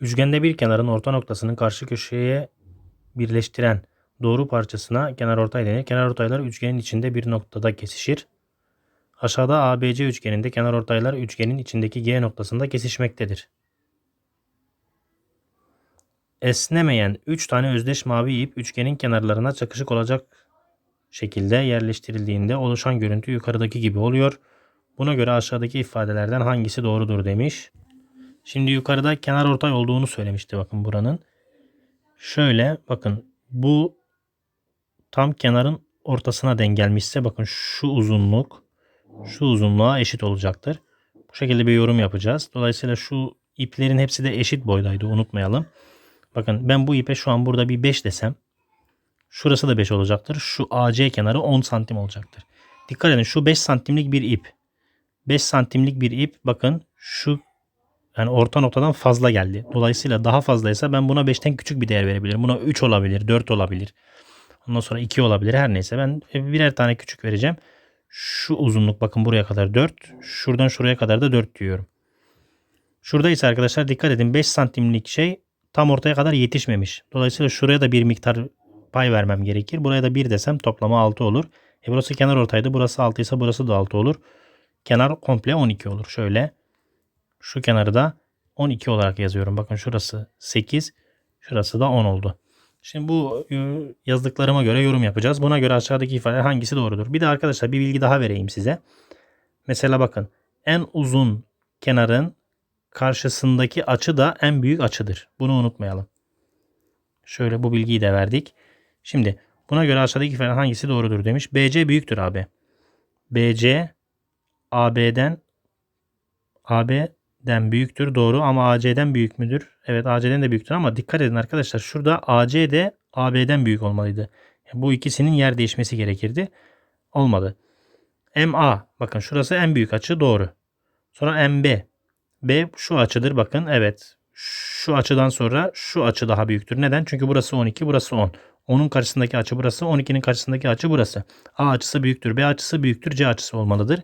Üçgende bir kenarın orta noktasının karşı köşeye birleştiren doğru parçasına kenarortay denir. Kenarortaylar üçgenin içinde bir noktada kesişir. Aşağıda ABC üçgeninde kenarortaylar üçgenin içindeki G noktasında kesişmektedir. Esnemeyen 3 tane özdeş mavi ip üçgenin kenarlarına çakışık olacak şekilde yerleştirildiğinde oluşan görüntü yukarıdaki gibi oluyor. Buna göre aşağıdaki ifadelerden hangisi doğrudur demiş. Şimdi yukarıda kenar ortay olduğunu söylemişti bakın buranın. Şöyle bakın bu tam kenarın ortasına denk gelmişse bakın şu uzunluk şu uzunluğa eşit olacaktır. Bu şekilde bir yorum yapacağız. Dolayısıyla şu iplerin hepsi de eşit boydaydı unutmayalım. Bakın ben bu ipe şu an burada bir 5 desem şurası da 5 olacaktır. Şu AC kenarı 10 santim olacaktır. Dikkat edin şu 5 santimlik bir ip. 5 santimlik bir ip bakın şu yani orta noktadan fazla geldi. Dolayısıyla daha fazlaysa ben buna 5'ten küçük bir değer verebilirim. Buna 3 olabilir, 4 olabilir. Ondan sonra 2 olabilir her neyse. Ben birer tane küçük vereceğim. Şu uzunluk bakın buraya kadar 4. Şuradan şuraya kadar da 4 diyorum. Şurada ise arkadaşlar dikkat edin 5 santimlik şey tam ortaya kadar yetişmemiş. Dolayısıyla şuraya da bir miktar pay vermem gerekir. Buraya da 1 desem toplama 6 olur. E burası kenar ortaydı. Burası 6 ise burası da 6 olur. Kenar komple 12 olur. Şöyle şu kenarı da 12 olarak yazıyorum. Bakın şurası 8. Şurası da 10 oldu. Şimdi bu e, yazdıklarıma göre yorum yapacağız. Buna göre aşağıdaki ifade hangisi doğrudur? Bir de arkadaşlar bir bilgi daha vereyim size. Mesela bakın en uzun kenarın karşısındaki açı da en büyük açıdır. Bunu unutmayalım. Şöyle bu bilgiyi de verdik. Şimdi buna göre aşağıdaki ifade hangisi doğrudur demiş. BC büyüktür AB. BC AB'den AB'den büyüktür doğru ama AC'den büyük müdür? Evet AC'den de büyüktür ama dikkat edin arkadaşlar şurada AC de AB'den büyük olmalıydı. Bu ikisinin yer değişmesi gerekirdi. Olmadı. MA bakın şurası en büyük açı doğru. Sonra MB. B şu açıdır bakın evet. Şu açıdan sonra şu açı daha büyüktür. Neden? Çünkü burası 12 burası 10. 10'un karşısındaki açı burası 12'nin karşısındaki açı burası. A açısı büyüktür B açısı büyüktür C açısı olmalıdır.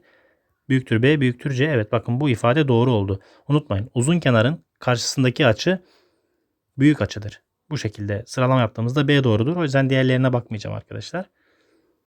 Büyüktür B büyüktür C. Evet bakın bu ifade doğru oldu. Unutmayın uzun kenarın karşısındaki açı büyük açıdır. Bu şekilde sıralama yaptığımızda B doğrudur. O yüzden diğerlerine bakmayacağım arkadaşlar.